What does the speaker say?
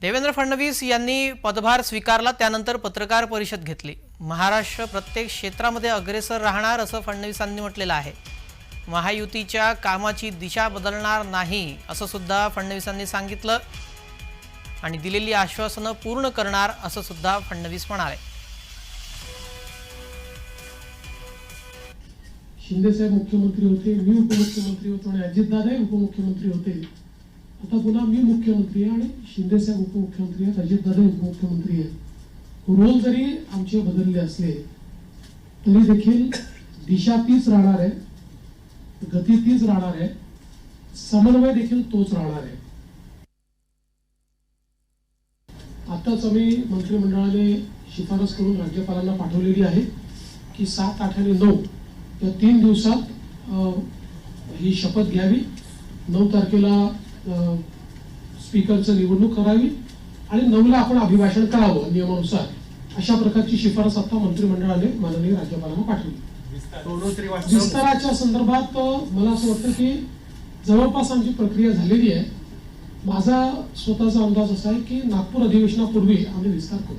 देवेंद्र फडणवीस यांनी पदभार स्वीकारला त्यानंतर पत्रकार परिषद घेतली. महाराष्ट्र प्रत्येक क्षेत्रामध्ये अग्रेसर राहणार असं फडणवीसांनी म्हटलेलं आहे. महायुतीच्या कामाची दिशा बदलणार नाही असं सुद्धा फडणवीसांनी सांगितलं आणि दिलेली आश्वासनं पूर्ण करणार असं सुद्धा फडणवीस म्हणाले. शिंदेसाहेब मुख्यमंत्री होते मी उपमुख्यमंत्री होतो आणि अजितदादाही उपमुख्यमंत्री होते. आता पुन्हा मी मुख्यमंत्री आहे आणि शिंदेसाहेब उपमुख्यमंत्री आहेत अजितदादा उपमुख्यमंत्री आहेत. रोल जरी आमचे बदलले असले तरी देखील दिशा तीच राहणार आहे गती तीच राहणार आहे समन्वय देखील तोच राहणार आहे. आताच आम्ही मंत्रिमंडळाने शिफारस करून राज्यपालांना पाठवलेली आहे की सात आठ आणि नऊ या तीन दिवसात ही शपथ घ्यावी. नऊ तारखेला स्पीकरचं निवडणूक करावी आणि नवला आपण अभिभाषण करावं नियमानुसार. अशा प्रकारची शिफारस आता मंत्रिमंडळाने माननीय राज्यपालांना पाठवली. विस्ताराच्या संदर्भात मला असं वाटतं की जवळपास आमची प्रक्रिया झालेली आहे. माझा स्वतःचा अंदाज असा आहे की नागपूर अधिवेशनापूर्वी आम्ही विस्तार करू.